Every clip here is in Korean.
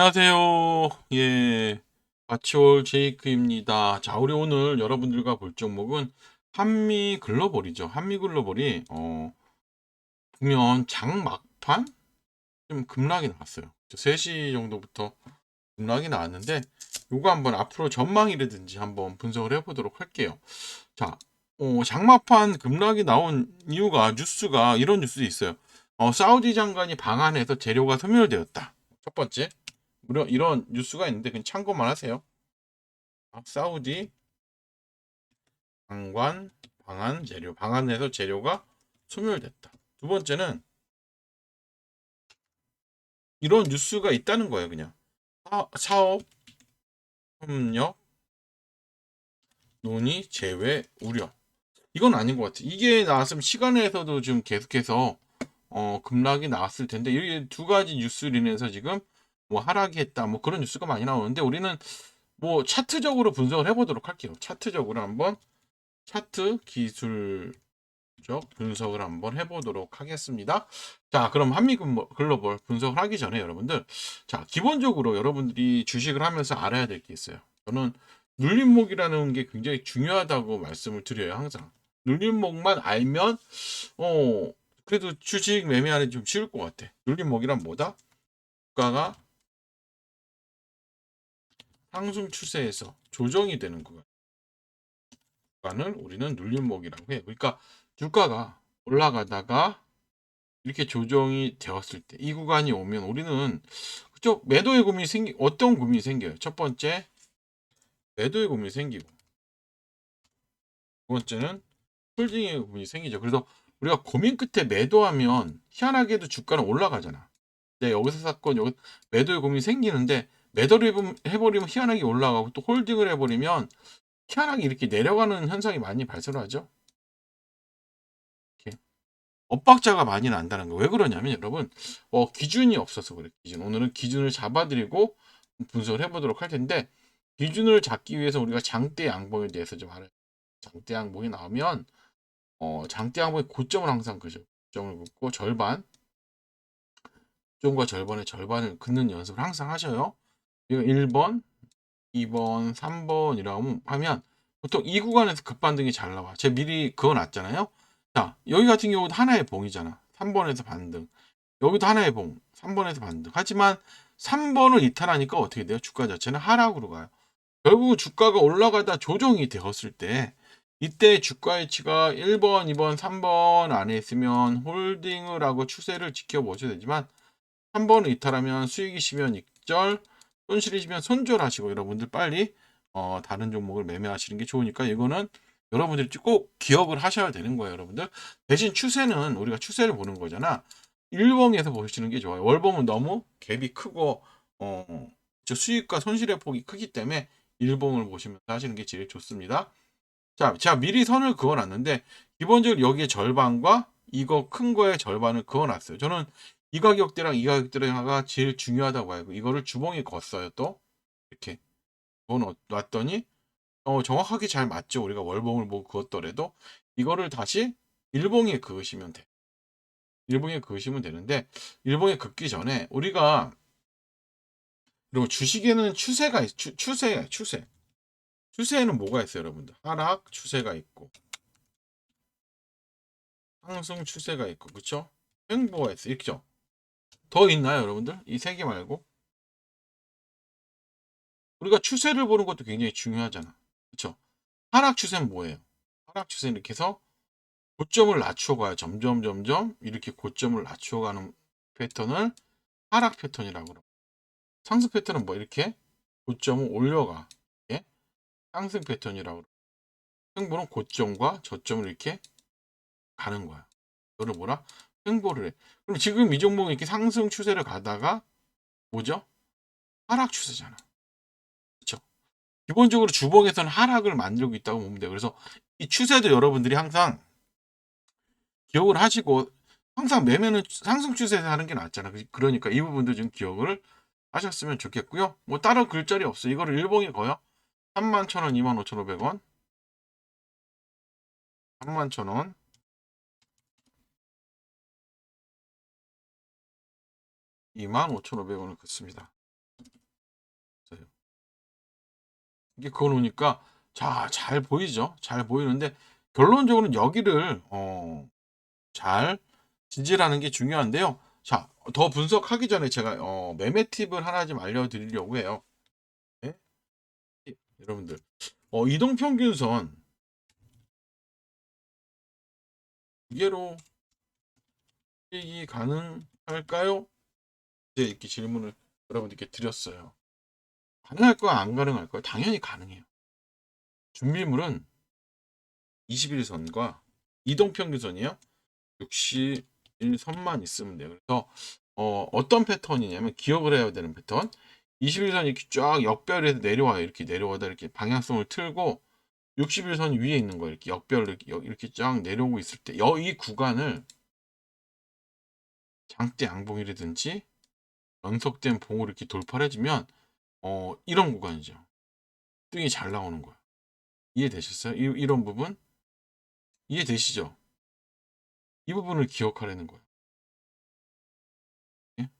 안녕하세요. 예. 바치올 제이크입니다. 자, 우리 오늘 여러분들과 볼 종목은 한미 글로벌이죠. 한미 글로벌이 어 보면 장 막판 좀 급락이 나왔어요. 3시 정도부터 급락이 나왔는데 요거 한번 앞으로 전망이라든지 한번 분석을 해보도록 할게요. 자, 어, 장마판 급락이 나온 이유가 뉴스가 이런 뉴스도 있어요. 어, 사우디 장관이 방한해서 재료가 소멸되었다. 첫 번째. 무려 이런 뉴스가 있는데 그냥 참고만 하세요. 아, 사우디 장관 방한 재료 방한해서 재료가 소멸됐다. 두 번째는 이런 뉴스가 있다는 거예요. 그냥 사, 사업 협력 논의 제외 우려 이건 아닌 것 같아. 이게 나왔으면 시간에서도 좀 계속해서 어, 급락이 나왔을 텐데 이게 두 가지 뉴스로 인해서 지금 뭐 하락이 했다 뭐 그런 뉴스가 많이 나오는데 우리는 뭐 차트적으로 분석을 해보도록 할게요. 차트적으로 한번 차트 기술적 분석을 한번 해보도록 하겠습니다. 자, 그럼 한미 글로벌 분석을 하기 전에 여러분들 자 기본적으로 여러분들이 주식을 하면서 알아야 될 게 있어요. 저는 눌림목이라는 게 굉장히 중요하다고 말씀을 드려요 항상. 눌림목만 알면 어 그래도 주식 매매하는 좀 쉬울 것 같아. 눌림목이란 뭐다? 주가가 상승 추세에서 조정이 되는 구간. 구간을 우리는 눌림목이라고 해요. 그러니까 주가가 올라가다가 이렇게 조정이 되었을 때 이 구간이 오면 우리는 그쪽 매도의 고민이 생기 어떤 고민이 생겨요? 첫 번째 매도의 고민이 생기고 두 번째는 홀딩의 고민이 생기죠. 그래서 우리가 고민 끝에 매도하면 희한하게도 주가는 올라가잖아. 네, 여기서 샀건 여기 매도의 고민이 생기는데 매도를 해버리면 희한하게 올라가고 또 홀딩을 해버리면 희한하게 이렇게 내려가는 현상이 많이 발생하죠. 이렇게 엇박자가 많이 난다는 거. 왜 그러냐면 여러분 어, 기준이 없어서 그래. 기준. 오늘은 기준을 잡아드리고 분석을 해보도록 할 텐데 기준을 잡기 위해서 우리가 장대 양봉에 대해서 좀 알아요. 장대 양봉이 나오면 어, 장대 양봉의 고점을 항상 그죠. 고점을 긋고 절반 고점과 절반의 절반을 긋는 연습을 항상 하셔요. 이거 1번, 2번, 3번이라고 하면 보통 이 구간에서 급반등이 잘 나와. 제가 미리 그어 놨잖아요. 자, 여기 같은 경우도 하나의 봉이잖아. 3번에서 반등. 여기도 하나의 봉. 3번에서 반등. 하지만 3번을 이탈하니까 어떻게 돼요? 주가 자체는 하락으로 가요. 결국 주가가 올라가다 조정이 되었을 때 이때 주가 의치가 1번, 2번, 3번 안에 있으면 홀딩을 하고 추세를 지켜보셔야 되지만 3번을 이탈하면 수익이 시면 익절, 손실이시면 손절하시고 여러분들 빨리 어, 다른 종목을 매매하시는 게 좋으니까 이거는 여러분들이 꼭 기억을 하셔야 되는 거예요, 여러분들. 대신 추세는 우리가 추세를 보는 거잖아. 일봉에서 보시는 게 좋아요. 월봉은 너무 갭이 크고 어, 저 수익과 손실의 폭이 크기 때문에 일봉을 보시면서 하시는 게 제일 좋습니다. 자, 제가 미리 선을 그어놨는데 기본적으로 여기에 절반과 이거 큰 거의 절반을 그어놨어요. 저는 이 가격대랑 이 가격대가 제일 중요하다고 알고 이거를 주봉에 걷어요 또? 이렇게. 그건 놨더니 어, 정확하게 잘 맞죠? 우리가 월봉을 보고 그었더라도? 이거를 다시 일봉에 그으시면 돼. 일봉에 그으시면 되는데 일봉에 긋기 전에 우리가 그리고 주식에는 추세가 있, 추, 추세 추세. 추세에는 뭐가 있어요 여러분들? 하락 추세가 있고. 상승 추세가 있고. 그쵸? 횡보가 있어 있죠 더 있나요, 여러분들? 이 세 개 말고? 우리가 추세를 보는 것도 굉장히 중요하잖아. 그쵸? 하락 추세는 뭐예요? 하락 추세는 이렇게 해서 고점을 낮춰 가요. 점점, 점점 이렇게 고점을 낮춰 가는 패턴을 하락 패턴이라고 그러고 상승 패턴은 뭐 이렇게 고점을 올려가. 예? 상승 패턴이라고 그러고 승부는 고점과 저점을 이렇게 가는 거야. 이거를 뭐라? 횡보를 해. 그럼 지금 이 종목이 이렇게 상승 추세를 가다가 뭐죠? 하락 추세잖아. 그렇죠? 기본적으로 주봉에서는 하락을 만들고 있다고 보면 돼요. 그래서 이 추세도 여러분들이 항상 기억을 하시고 항상 매매는 상승 추세에서 하는 게 낫잖아. 그러니까 이 부분도 좀 기억을 하셨으면 좋겠고요. 뭐 다른 글자리 없어. 이거를 일봉에 거요. 3만 1,000원, 2만 5,500원. 3만 1,000원, 25,500원을 긋습니다. 이게 그거 놓으니까 자, 잘 보이죠? 잘 보이는데 결론적으로는 여기를 어, 잘 지지라는 게 중요한데요. 자, 더 분석하기 전에 제가 어, 매매 팁을 하나 좀 알려드리려고 해요. 네? 여러분들, 어, 이동평균선 이게로 수익이 가능할까요? 이렇게 질문을 여러분들께 드렸어요. 가능할까요? 안 가능할까요? 당연히 가능해요. 준비물은 21선과 이동평균선이요. 61선만 있으면 돼요. 그래서 어, 어떤 패턴이냐면 기억을 해야 되는 패턴. 21선 이렇게 쫙 역별해서 내려와요. 이렇게 내려와다 이렇게 방향성을 틀고 61선 위에 있는 거 이렇게 역별을 이렇게, 이렇게 쫙 내려오고 있을 때 이 구간을 장대 양봉이라든지 연속된 봉으로 이렇게 돌파를 해주면 어, 이런 구간이죠. 등이 잘 나오는 거예요. 이해되셨어요? 이, 이런 부분? 이해되시죠? 이 부분을 기억하라는 거예요. 예?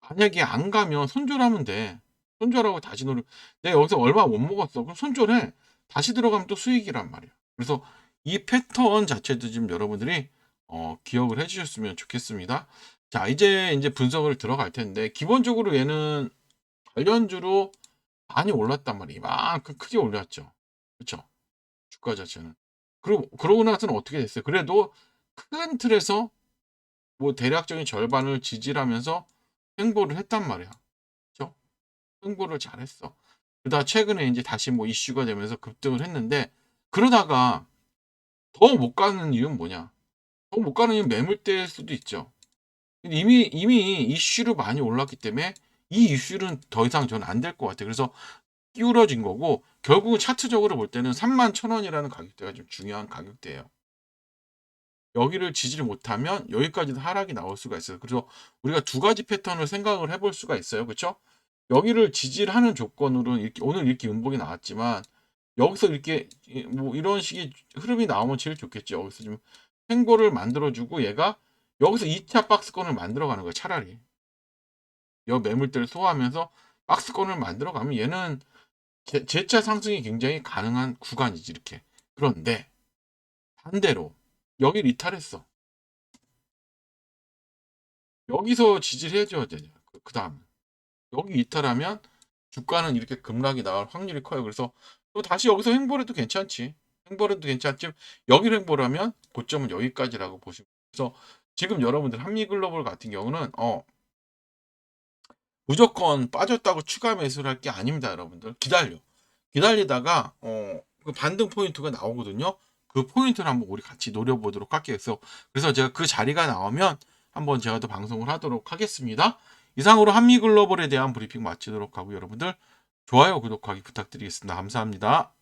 만약에 안 가면 손절하면 돼. 손절하고 다시 노력. 내가 여기서 얼마 못 먹었어. 그럼 손절해. 다시 들어가면 또 수익이란 말이야. 그래서 이 패턴 자체도 지금 여러분들이 어, 기억을 해주셨으면 좋겠습니다. 자, 이제 이제 분석을 들어갈 텐데 기본적으로 얘는 관련주로 많이 올랐단 말이에요. 이만큼 크게 올렸죠. 그렇죠? 주가 자체는. 그리고 그러고 나서는 어떻게 됐어요? 그래도 큰 틀에서 뭐 대략적인 절반을 지지하면서 행보를 했단 말이야. 그렇죠? 행보를 잘했어. 그러다 최근에 이제 다시 뭐 이슈가 되면서 급등을 했는데 그러다가 더 못 가는 이유는 뭐냐? 더 못 가는 이유는 매물대일 수도 있죠. 이미 이미 이슈로 많이 올랐기 때문에 이 이슈는 더 이상 저는 안 될 것 같아요. 그래서 기울어진 거고 결국은 차트적으로 볼 때는 3만 천 원이라는 가격대가 좀 중요한 가격대예요. 여기를 지지를 못하면 여기까지도 하락이 나올 수가 있어요. 그래서 우리가 두 가지 패턴을 생각을 해볼 수가 있어요. 그렇죠? 여기를 지지를 하는 조건으로 이렇게 오늘 이렇게 음봉이 나왔지만 여기서 이렇게 뭐 이런 식의 흐름이 나오면 제일 좋겠죠. 여기서 좀 행보를 만들어주고 얘가 여기서 2차 박스권을 만들어가는 거예요. 차라리 여 매물대를 소화하면서 박스권을 만들어가면 얘는 제, 재차 상승이 굉장히 가능한 구간이지 이렇게. 그런데 반대로 여기를 이탈했어. 여기서 지지를 해줘야 되냐. 그 다음 여기 이탈하면 주가는 이렇게 급락이 나올 확률이 커요. 그래서 또 다시 여기서 행보해도 괜찮지. 행보해도 괜찮지. 여기를 하면 고점은 여기까지라고 보시면 그래서 지금 여러분들 한미글로벌 같은 경우는 어 무조건 빠졌다고 추가 매수를 할 게 아닙니다, 여러분들. 기다려. 기다리다가 어, 그 반등 포인트가 나오거든요. 그 포인트를 한번 우리 같이 노려보도록 할게요. 그래서, 제가 그 자리가 나오면 한번 제가 또 방송을 하도록 하겠습니다. 이상으로 한미글로벌에 대한 브리핑 마치도록 하고 여러분들 좋아요, 구독하기 부탁드리겠습니다. 감사합니다.